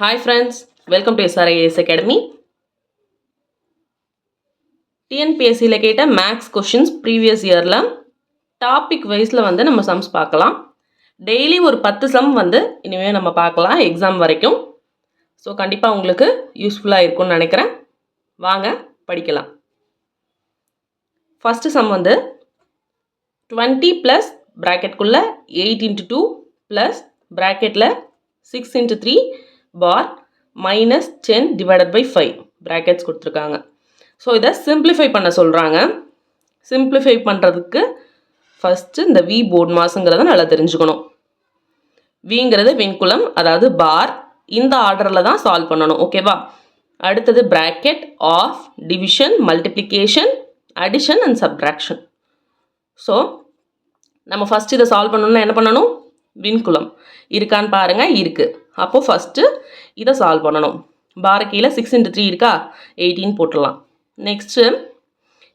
Hi friends welcome to SRIS academy டிஎன்பிஎஸ்சியில் கேட்ட maths questions previous இயரில் topic வைஸில் வந்து நம்ம சம்ஸ் பார்க்கலாம். டெய்லி ஒரு பத்து சம் வந்து இனிமேல் நம்ம பார்க்கலாம் எக்ஸாம் வரைக்கும். ஸோ கண்டிப்பாக உங்களுக்கு யூஸ்ஃபுல்லாக இருக்கும்னு நினைக்கிறேன். வாங்க படிக்கலாம். ஃபஸ்ட்டு சம் வந்து டுவெண்ட்டி ப்ளஸ் ப்ராக்கெட்குள்ளே எயிட் இன்ட்டு டூ ப்ளஸ் ப்ராக்கெட்டில் six into three four minus ten divided by five brackets கொடுத்துருக்காங்க. ஸோ இதை சிம்பிளிஃபை பண்ண சொல்கிறாங்க சிம்பிளிஃபை பண்ணுறதுக்கு ஃபஸ்ட்டு இந்த வி போர்ட் மாஸுங்கிறத நல்லா தெரிஞ்சுக்கணும். விங்கிறது விண்குலம் அதாவது பார் இந்த ஆர்டரில் தான் சால்வ் பண்ணணும் ஓகேவா அடுத்தது bracket of division multiplication addition and subtraction so நம்ம ஃபஸ்ட் இதை சால்வ் பண்ணணும்னா என்ன பண்ணணும்? விண்குலம். இருக்கான்னு பாருங்கள் இருக்குது அப்போது ஃபஸ்ட்டு இதை சால்வ் பண்ணணும். பாரக்கியில் சிக்ஸ் இன்ட்டு த்ரீ இருக்கா? எயிட்டீன் போட்டுடலாம். நெக்ஸ்ட்டு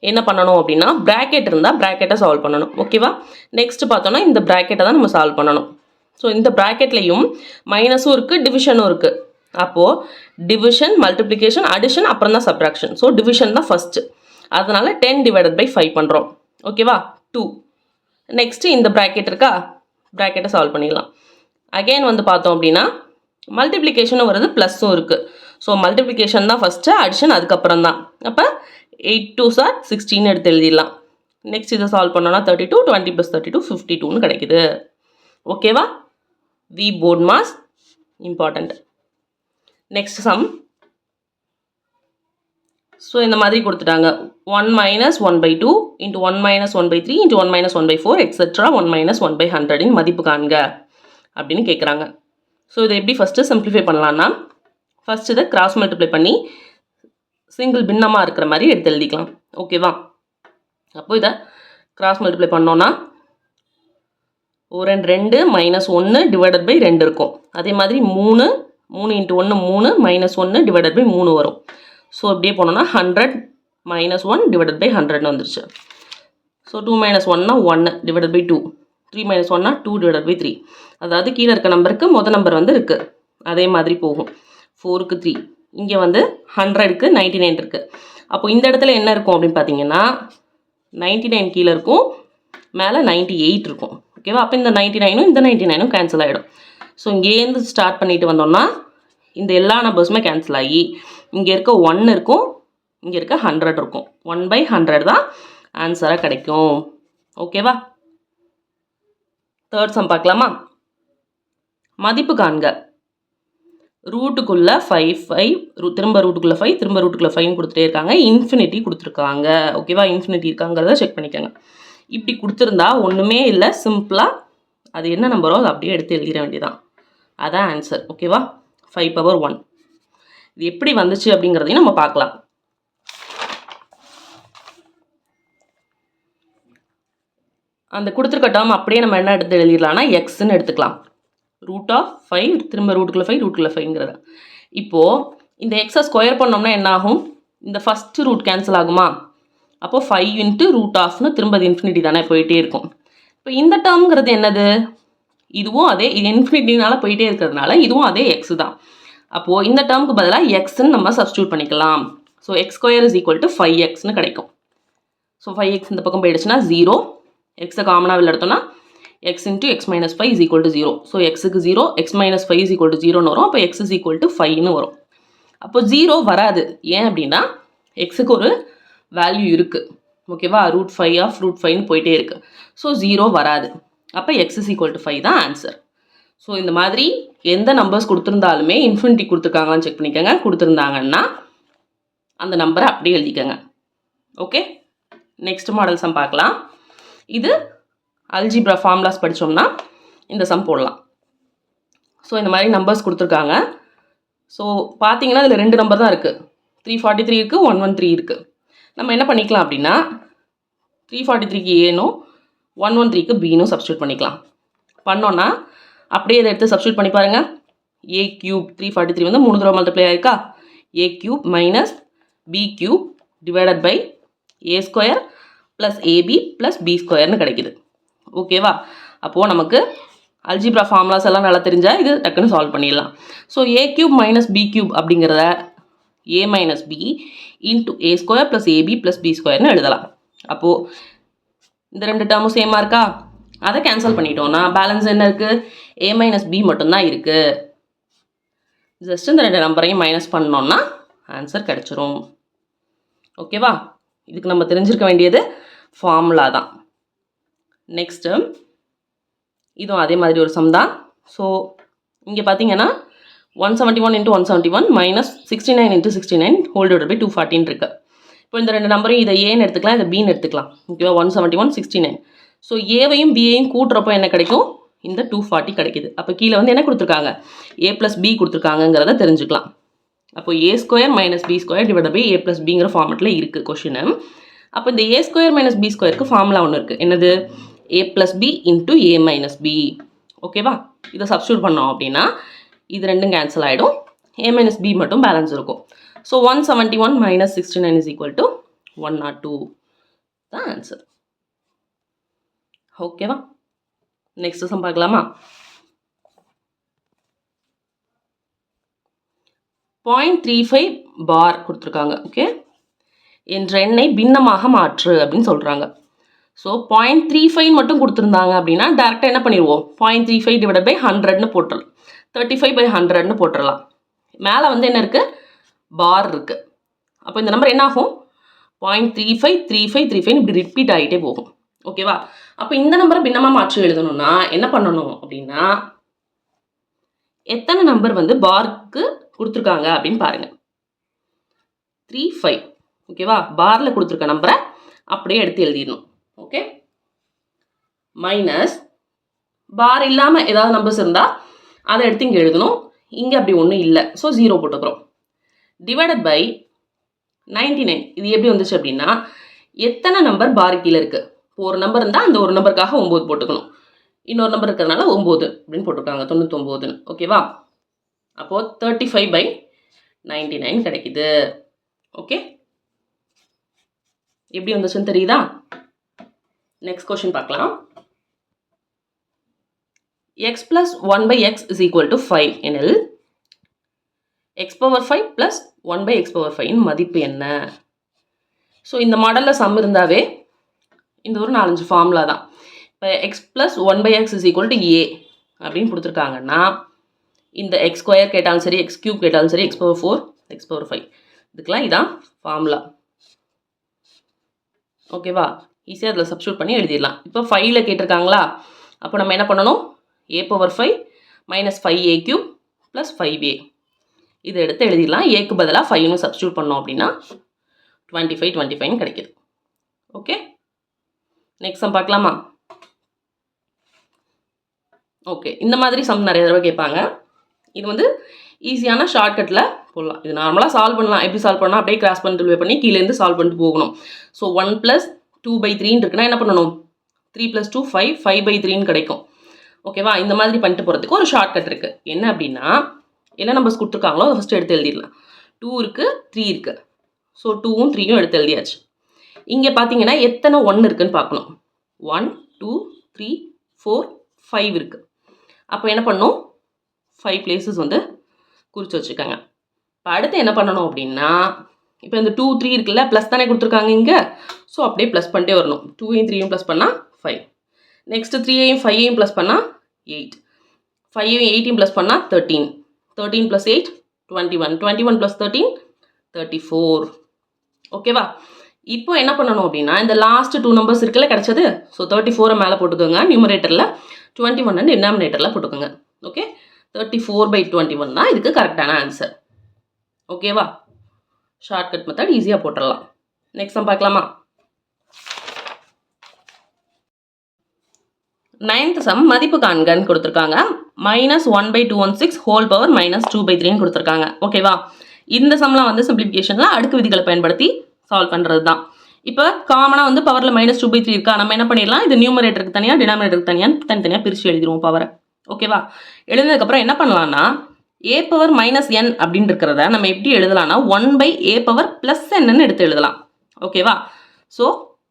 என்ன பண்ணணும் அப்படின்னா ப்ராக்கெட் இருந்தால் ப்ராக்கெட்டை சால்வ் பண்ணணும். ஓகேவா நெக்ஸ்ட்டு பார்த்தோன்னா இந்த ப்ராக்கெட்டை தான் நம்ம சால்வ் பண்ணணும். ஸோ இந்த ப்ராக்கெட்லேயும் மைனஸும் இருக்குது டிவிஷனும் இருக்குது அப்போது டிவிஷன் மல்டிப்ளிகேஷன் அடிஷன் அப்புறம் தான் சப்ராக்ஷன் ஸோ டிவிஷன் தான் ஃபஸ்ட்டு அதனால் டென் டிவைடட் பை ஃபைவ் பண்ணுறோம் ஓகேவா டூ நெக்ஸ்ட்டு இந்த ப்ராக்கெட் இருக்கா? ப்ராக்கெட்டை சால்வ் பண்ணிடலாம். அகைன் வந்து பார்த்தோம் அப்படின்னா மல்டிப்ளிகேஷனும் வருது ப்ளஸ்ஸும் இருக்குது ஸோ மல்டிப்ளிகேஷன் தான் ஃபஸ்ட்டு அடிஷன் அதுக்கப்புறம் தான். அப்போ எயிட் டூ சார் சிக்ஸ்டீன் எடுத்து எழுதிடலாம். நெக்ஸ்ட் இதை சால்வ் பண்ணோன்னா thirty two twenty plus thirty two fifty டூன்னு கிடைக்குது. ஓகேவா we? Board maths important next sum so இந்த மாதிரி கொடுத்துட்டாங்க. One minus one by two into one minus one by three into one minus one by four etcetera one minus one by ஹண்ட்ரடின் மதிப்பு காண்க. அப்படின்னு கேட்குறாங்க ஸோ இதை எப்படி ஃபஸ்ட்டு சிம்பிளிஃபை பண்ணலான்னா ஃபஸ்ட் இதை கிராஸ் மல்டிப்ளை பண்ணி சிங்கிள் பின்னமாக இருக்கிற மாதிரி எடுத்து எழுதிக்கலாம். ஓகேவா அப்போ இதை கிராஸ் மல்டிப்ளை பண்ணோன்னா ஒரு ரெண்டு ரெண்டு மைனஸ் ஒன்று டிவைடட் பை ரெண்டு இருக்கும். அதே மாதிரி மூணு மூணு இன்ட்டு ஒன்று மூணு மைனஸ் ஒன்று டிவைடட் பை மூணு வரும். ஸோ இப்படியே போனோன்னா hundred minus one divided by ஹண்ட்ரட்னு வந்துருச்சு. ஸோ டூ மைனஸ் ஒன்னா ஒன்று divided by two three minus ஒன்னா டூ டிவைட் பை த்ரீ அதாவது கீழே இருக்க நம்பருக்கு மொதல் நம்பர் வந்து இருக்குது அதே மாதிரி போகும். ஃபோருக்கு த்ரீ இங்கே வந்து ஹண்ட்ரடுக்கு நைன்டி நைன் இருக்குது அப்போ இந்த இடத்துல என்ன இருக்கும் அப்படின்னு பார்த்தீங்கன்னா நைன்டி நைன் கீழே இருக்கும் மேலே நைன்ட்டி எயிட் இருக்கும் ஓகேவா அப்போ இந்த நைன்ட்டி நைனும் இந்த நைன்ட்டி நைனும் கேன்சல் ஆகிடும் ஸோ இங்கேருந்து ஸ்டார்ட் பண்ணிட்டு வந்தோம்னா இந்த எல்லா நம்பர்ஸுமே கேன்சல் ஆகி இங்கே இருக்க ஒன் இருக்கும் இங்கே இருக்க ஹண்ட்ரட் இருக்கும். ஒன் பை ஹண்ட்ரட் தான் ஆன்சராக கிடைக்கும். ஓகேவா தேர்ட் சம் பார்க்கலாமா? மதிப்பு காண்க. ரூட்டுக்குள்ளே ஃபைவ் ஃபைவ் ரூ திரும்ப ரூட்டுக்குள்ளே ஃபைவ் திரும்ப ரூட்டுக்குள்ளே ஃபைவ்னு கொடுத்துட்டே இருக்காங்க. இன்ஃபினிட்டி கொடுத்துருக்காங்க. ஓகேவா இன்ஃபினிட்டி இருக்காங்கிறத செக் பண்ணிக்கோங்க. இப்படி கொடுத்துருந்தா ஒன்றுமே இல்லை. சிம்பிளாக அது என்ன நம்பரோ அதை அப்படியே எடுத்து எழுதிட வேண்டியதான் அதான் ஆன்சர் ஓகேவா ஃபைவ் பவர் ஒன் இது எப்படி வந்துச்சு அப்படிங்கிறதையும் நம்ம பார்க்கலாம். அந்த கொடுத்துருக்க டேர்ம் அப்படியே நம்ம என்ன எடுத்து எழுதிடலாம்னா எக்ஸ்ன்னு எடுத்துக்கலாம். ரூட் ஆஃப் ஃபைவ் திரும்ப ரூட்டுக்குள்ள ஃபைவ் ரூட்டுக்குள்ள ஃபைவ்ங்கிறத இப்போது இந்த எக்ஸை ஸ்கொயர் பண்ணோம்னா என்ன ஆகும்? இந்த ஃபஸ்ட்டு ரூட் கேன்சல் ஆகுமா? அப்போது ஃபைவ் இன்ட்டு ரூட் ஆஃப்னு திரும்ப அது இன்ஃபினிட்டி தானே போயிட்டே இருக்கும். இப்போ இந்த டேர்ம்ங்கிறது என்னது? இதுவும் அதே இது இன்ஃபினிட்டினால போயிட்டே இருக்கிறதுனால இதுவும் அதே எக்ஸ் தான். அப்போது இந்த டேர்முக்கு பதிலாக எக்ஸ்ன்னு நம்ம சப்ஸ்டியூட் பண்ணிக்கலாம். So x square is equal to five எக்ஸ்னு கிடைக்கும். ஸோ ஃபைவ் எக்ஸ் இந்த பக்கம் போயிடுச்சுன்னா ஜீரோ எக்ஸை காமனாக வெளில எடுத்தோம்னா x into x minus five is equal to zero so எக்ஸுக்கு zero x minus five is equal to ஜீரோன்னு வரும். அப்போ எக்ஸ் இஸ் ஈக்குவல் டு ஃபைவ்னு வரும். அப்போ ஜீரோ வராது. ஏன் அப்படின்னா எக்ஸுக்கு ஒரு வேல்யூ இருக்குது ஓகேவா ரூட் ஃபைவ் ஆஃப் ரூட் ஃபைவ்னு போயிட்டே இருக்குது ஸோ ஜீரோ வராது. அப்போ x is equal to five தான் ஆன்சர் ஸோ இந்த மாதிரி எந்த நம்பர்ஸ் கொடுத்துருந்தாலுமே இன்ஃபினிட்டி கொடுத்துருக்காங்கன்னு செக் பண்ணிக்கோங்க. கொடுத்துருந்தாங்கன்னா அந்த நம்பரை அப்படியே எழுதிக்கோங்க. ஓகே நெக்ஸ்ட் மாடல்ஸும் பார்க்கலாம். இது அல்ஜிப்ரா ஃபார்முலாஸ் படித்தோம்னா இந்த சம் போடலாம். ஸோ இந்த மாதிரி நம்பர்ஸ் கொடுத்துருக்காங்க. ஸோ பார்த்தீங்கன்னா இதில் ரெண்டு நம்பர் தான் இருக்குது த்ரீ ஃபார்ட்டி த்ரீ இருக்குது ஒன் ஒன் த்ரீ இருக்குது நம்ம என்ன பண்ணிக்கலாம் அப்படின்னா த்ரீ ஃபார்ட்டி த்ரீக்கு ஏனும் ஒன் ஒன் த்ரீக்கு பீனும் சப்ஸ்டியூட் பண்ணிக்கலாம். பண்ணோன்னா அப்படியே இதை எடுத்து சப்ஸ்டியூட் பண்ணி பாருங்கள் a cube three forty three வந்து மூணு தடவை மல்டிப்ளை ஆயிருக்கா? A cube minus b cube divided by a square plus ab plus b ஸ்கொயர்னு கிடைக்குது. ஓகேவா அப்போது நமக்கு அல்ஜிப்ரா ஃபார்முலாஸ் எல்லாம் நல்லா தெரிஞ்சால் இது டக்குன்னு சால்வ் பண்ணிடலாம். So a cube minus b cube அப்படிங்கிறத a minus b into a square plus ab plus b ஸ்கொயர்னு எழுதலாம். அப்போது இந்த ரெண்டு டேர்மும் சேமாக இருக்கா? அதை கேன்சல் பண்ணிட்டோம்னா பேலன்ஸ் என்ன இருக்குது ஏ மைனஸ் பி மட்டும்தான் இருக்குது ஜஸ்ட் இந்த ரெண்டு நம்பரையும் மைனஸ் பண்ணோன்னா ஆன்சர் கிடச்சிரும். ஓகேவா இதுக்கு நம்ம தெரிஞ்சிருக்க வேண்டியது ஃபார்முலா தான். நெக்ஸ்ட்டு இதுவும் அதே மாதிரி ஒரு சம் தான். ஸோ இங்கே பார்த்தீங்கன்னா one seventy one into one seventy one minus sixty nine into sixty nine ஹோல்டோட by two ஃபார்ட்டின்னு இருக்குது இப்போ இந்த ரெண்டு நம்பரையும் இதை ஏன்னு எடுத்துக்கலாம் இதை பின்னு எடுத்துக்கலாம். ஓகேவா one seventy one sixty nine so ஏவையும் பிஏயும் கூட்டுறப்போ என்ன கிடைக்கும்? இந்த டூ ஃபார்ட்டி கிடைக்குது. அப்போ கீழே வந்து என்ன கொடுத்துருக்காங்க? ஏ ப்ளஸ் பி கொடுத்துருக்காங்கங்கிறத தெரிஞ்சுக்கலாம். அப்போ a square minus b square divide by a plus பிங்கிற ஃபார்மெட்டில் இருக்குது கொஷினு அப்போ இந்த ஏ ஸ்கொயர் மைனஸ் பி ஸ்கொயருக்கு ஃபார்முலா ஒன்று இருக்குது என்னது? A plus b into a minus b ஓகேவா இதை சப்ஸ்டியூட் பண்ணோம் அப்படின்னா இது ரெண்டும் கேன்சல் ஆகிடும் ஏ மைனஸ் பி மட்டும் பேலன்ஸ் இருக்கும். So one seventy one minus sixty nine is equal to one not two தான் ஆன்சர் ஓகேவா நெக்ஸ்ட் சம் பார்க்கலாமா? பாயிண்ட் த்ரீ ஃபைவ் பார் கொடுத்துருக்காங்க. ஓகே என்ற எண்ணை பின்னமாக மாற்று அப்படின்னு சொல்கிறாங்க ஸோ பாயிண்ட் த்ரீ ஃபைவ் மட்டும் கொடுத்துருந்தாங்க அப்படின்னா டேரெக்டாக என்ன பண்ணிடுவோம்? Point three five divide by ஹண்ட்ரட்னு போட்டுடலாம் தேர்ட்டி ஃபைவ் பை ஹண்ட்ரட்னு போட்டுடலாம் மேலே வந்து என்ன இருக்குது பார் இருக்குது அப்போ இந்த நம்பர் என்ன ஆகும் point three five three five three five இப்படி ரிப்பீட் ஆகிட்டே போகும். ஓகேவா அப்போ இந்த நம்பரை பின்னமாக மாற்றி எழுதணும்னா என்ன பண்ணணும் அப்படின்னா எத்தனை நம்பர் வந்து பார்க்கு கொடுத்துருக்காங்க அப்படின்னு பாருங்கள் த்ரீ ஃபைவ் ஓகேவா பாரில் கொடுத்துருக்க நம்பரை அப்படியே எடுத்து எழுதிடணும். ஓகே மைனஸ் பார் இல்லாமல் ஏதாவது நம்பர்ஸ் இருந்தால் அதை எடுத்து இங்கே எழுதணும். இங்கே அப்படி ஒன்றும் இல்லை. ஸோ ஜீரோ போட்டுக்கிறோம். டிவைடட் பை நைன்டி நைன் இது எப்படி வந்துச்சு அப்படின்னா எத்தனை நம்பர் பார் கீழே இருக்குது இப்போ ஒரு நம்பர் இருந்தால் அந்த ஒரு நம்பருக்காக ஒம்பது போட்டுக்கணும். இன்னொரு நம்பர் இருக்கிறதுனால ஒம்பது அப்படின்னு போட்டிருக்காங்க. தொண்ணூத்தொம்போதுன்னு. ஓகேவா அப்போது thirty five by ninety nine கிடைக்குது. ஓகே எப்படி வந்துச்சுன்னு தெரியுதா? நெக்ஸ்ட் கொஷின் பார்க்கலாம். X plus one by x is equal to five எனில் x power five plus one by x power five மதிப்பு என்ன? ஸோ இந்த மாடலில் சம் இருந்தாவே இந்த ஒரு நாலஞ்சு ஃபார்முலா தான். இப்போ x plus one by x is equal to a அப்படின்னு கொடுத்துருக்காங்கன்னா இந்த எக்ஸ் ஸ்கொயர் கேட்டாலும் சரி எக்ஸ் கியூப் கேட்டாலும் சரி x power four x power five இதுக்கெலாம் இதான் ஃபார்முலா ஓகேவா? ஈஸியாக அதில் சப்ஸ்டியூட் பண்ணி எழுதிடலாம். இப்போ ஃபைவ்ல கேட்டிருக்காங்களா? அப்போ நம்ம என்ன பண்ணணும்? A power five minus five a cube plus five a இதை எடுத்து எழுதிடலாம். ஏக்கு பதிலாக ஃபைவ்னு சப்ஸ்டியூட் பண்ணோம் அப்படின்னா டுவெண்ட்டி ஃபைவ் டுவெண்ட்டி ஃபைவ்னு கிடைக்குது. ஓகே நெக்ஸ்ட் சம் பார்க்கலாமா? ஓகே இந்த மாதிரி சம் நிறைய தடவை கேட்பாங்க. இது வந்து ஈஸியான ஷார்ட்கட்டில் போடலாம். இது நார்மலாக சால்வ் பண்ணலாம். எப்படி சால்வ் பண்ணலாம்? அப்படியே கிராஸ் பண்ணிட்டு பண்ணி கீழேருந்து சால்வ் பண்ணிட்டு போகணும். So one plus two by த்ரீன்னு இருக்குன்னா என்ன பண்ணணும்? Three plus two five five by த்ரீன்னு கிடைக்கும். ஓகேவா இந்த மாதிரி பண்ணிட்டு போகிறதுக்கு ஒரு ஷார்ட்கட் இருக்குது என்ன அப்படின்னா என்ன நம்பர்ஸ் கொடுத்துருக்காங்களோ அதை ஃபஸ்ட்டு எடுத்து எழுதிடலாம். டூ இருக்குது த்ரீ இருக்குது ஸோ டூவும் த்ரீயும் எடுத்து எழுதியாச்சு. இங்கே பார்த்தீங்கன்னா எத்தனை ஒன் இருக்குன்னு பார்க்கணும். One two three four five இருக்குது அப்போ என்ன பண்ணணும் ஃபைவ் பிளேசஸ் வந்து குறித்து வச்சுக்கோங்க இப்போ அடுத்து என்ன பண்ணணும் அப்படின்னா இப்போ இந்த டூ த்ரீ இருக்குல்ல ப்ளஸ் தானே கொடுத்துருக்காங்க இங்கே. ஸோ அப்படியே ப்ளஸ் பண்ணிட்டே வரணும். டூவையும் த்ரீயும் ப்ளஸ் பண்ணால் ஃபைவ் நெக்ஸ்ட்டு த்ரீயையும் ஃபைவையும் ப்ளஸ் பண்ணால் எயிட் ஃபைவையும் எயிட்டையும் ப்ளஸ் பண்ணால் thirteen thirteen plus eight twenty one twenty one plus thirteen thirty four ஓகேவா இப்போ என்ன பண்ணணும் அப்படின்னா இந்த லாஸ்ட் டூ நம்பர்ஸ் இருக்குல்ல கிடச்சது? ஸோ தேர்ட்டி ஃபோரை மேலே போட்டுக்கோங்க நியூமரேட்டரில் டுவெண்ட்டி ஒன் அண்ட் டினாமினேட்டரில் போட்டுக்கோங்க. Okay thirty four by twenty one தான் இதுக்கு கரெக்டான ஆன்சர் ஓகேவா ஷார்ட்கட் மெத்தட் ஈஸியாக போட்டுடலாம். நெக்ஸ்ட் நம்ம பார்க்கலாமா? நைன்த் சம் மதிப்பு காண்கன்னு கொடுத்துருக்காங்க. Minus one by two one six whole power minus two by த்ரீன்னு கொடுத்துருக்காங்க. ஓகேவா இந்த சம்லாம் வந்து சிம்பிளிஃபிகேஷனில் அடுக்கு விதிகளை பயன்படுத்தி சால்வ் பண்ணுறது தான் இப்போ காமனாக வந்து பவரில் மைனஸ் டூ பை த்ரீ இருக்கா? நம்ம என்ன பண்ணிடலாம்? இது நியூமரேட்டருக்கு தனியாக டினாமினேட்டருக்கு தனியாக தனித்தனியாக பிரித்து எழுதிடுவோம் பவரை ஓகேவா எழுந்ததுக்கப்புறம் என்ன பண்ணலான்னா ஏ பவர் மைனஸ் என் அப்படின்னு இருக்கிறத நம்ம எப்படி எழுதலாம்னா one by a power plus என்னன்னு எடுத்து எழுதலாம். ஓகேவா ஸோ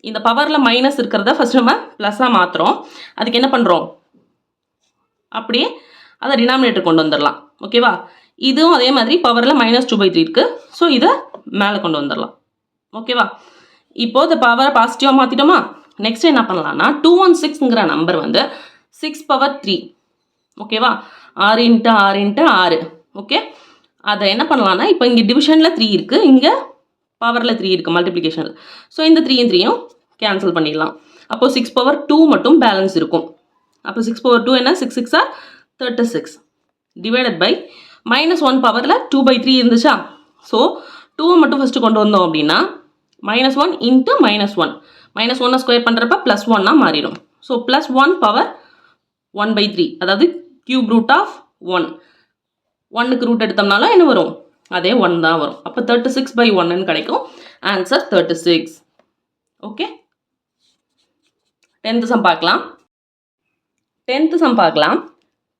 இந்த பவரில் மைனஸ் இருக்கிறத ஃபஸ்ட் நம்ம ப்ளஸ்ஸாக மாற்றுறோம் அதுக்கு என்ன பண்ணுறோம் அப்படியே அதை டினாமினேட்டர் கொண்டு வந்துடலாம் ஓகேவா இதுவும் அதே மாதிரி பவரில் மைனஸ் டூ பை த்ரீ இருக்குது ஸோ இதை மேலே கொண்டு வந்துடலாம் ஓகேவா இப்போது இந்த பவரை பாசிட்டிவாக மாற்றிட்டோமா நெக்ஸ்ட் என்ன பண்ணலாம்னா டூ ஒன் சிக்ஸ்ங்கிற நம்பர் வந்து சிக்ஸ் பவர் த்ரீ ஓகேவா ஆறு இன்ட்டு ஆறு இன்ட்டு ஆறு. ஓகே அதை என்ன பண்ணலாம்னா இப்போ இங்கே டிவிஷனில் த்ரீ இருக்குது இங்கே பவரில் த்ரீ இருக்குது மல்டிப்ளிகேஷனில் ஸோ இந்த த்ரீயும் த்ரீயும் கேன்சல் பண்ணிடலாம். அப்போது சிக்ஸ் பவர் டூ மட்டும் பேலன்ஸ் இருக்கும். அப்போ சிக்ஸ் பவர் டூ என்ன? Six six or thirty six divided by minus one பவரில் டூ பை த்ரீ இருந்துச்சா? ஸோ டூவை மட்டும் ஃபஸ்ட்டு கொண்டு வந்தோம் அப்படின்னா minus one into minus one minus ஒன்னை ஸ்கொயர் பண்ணுறப்ப ப்ளஸ் ஒன்னாக மாறிடும். So plus one power one by three அதாவது கியூப் ரூட் ஆஃப் ஒன் ஒன்னுக்கு ரூட் எடுத்தோம்னாலும் என்ன வரும்? அதே ஒன் தான் வரும். அப்போ தேர்ட்டி சிக்ஸ் பை ஒன்னு கிடைக்கும். Answer thirty six okay tenth sum பார்க்கலாம். டென்த்து சம் பார்க்கலாம்.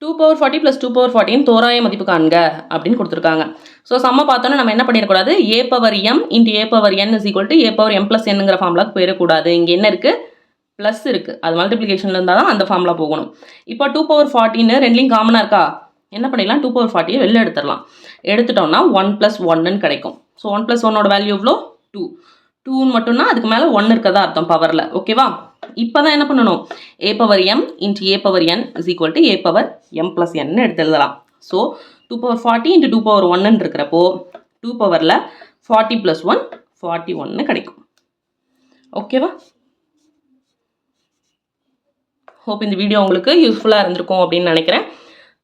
Two power forty plus two power ஃபார்ட்டின் தோராய மதிப்பு காண்க அப்படின்னு கொடுத்துருக்காங்க. ஸோ சம்மை பார்த்தோன்னா நம்ம என்ன பண்ணிடக்கூடாது? A power m into a power n is equal to a power m plus என்னங்கிற ஃபார்முலாக்கு போயிடக்கூடாது. இங்கே என்ன இருக்குது ப்ளஸ் இருக்குது அது மல்டிப்ளிகேஷனில் இருந்தால் தான் அந்த ஃபார்முலா போகணும். இப்போ டூ பவர் ஃபார்ட்டின்னு ரெண்டுலையும் காமனாக இருக்கா? என்ன பண்ணிடலாம்? டூ பவர் ஃபார்ட்டியை வெளில எடுத்துடலாம். எடுத்துட்டோம்னா ஒன் ப்ளஸ் ஒன்னு கிடைக்கும். ஸோ ஒன் ப்ளஸ் ஒன்னோட வேல்யூ எவ்வளோ? டூ டூன்னு மட்டும்னா அதுக்கு மேலே ஒன் இருக்கதா அர்த்தம் பவரில் ஓகேவா இப்போ தான் என்ன பண்ணணும்? A power m into a power n is equal to a power m plus n எடுத்து எழுதலாம் so two power forty into two power ஒன்னு இருக்கிறப்போ டூ பவரில் ஃபார்ட்டி ப்ளஸ் ஒன் ஃபார்ட்டி ஒன்று கிடைக்கும். ஓகேவா ஹோப் இந்த வீடியோ உங்களுக்கு யூஸ்ஃபுல்லாக இருந்திருக்கும் அப்படின்னு நினைக்கிறேன்.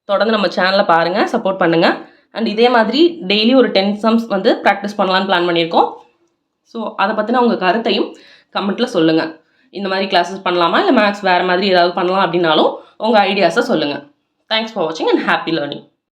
தொடர்ந்து நம்ம சேனலை பாருங்கள் சப்போர்ட் பண்ணுங்கள் அண்ட் இதே மாதிரி டெய்லி ஒரு டென் சம்ஸ் வந்து ப்ராக்டிஸ் பண்ணலான்னு பிளான் பண்ணியிருக்கோம். ஸோ அதை பற்றின உங்கள் கருத்தையும் கமெண்ட்டில் சொல்லுங்கள் இந்த மாதிரி கிளாஸஸ் பண்ணலாமா? இல்லை மேக்ஸ் வேறு மாதிரி ஏதாவது பண்ணலாம் அப்படின்னாலும் உங்கள் ஐடியாஸை சொல்லுங்கள் தேங்க்ஸ் ஃபார் வாட்சிங் அண்ட் ஹாப்பி லேர்னிங்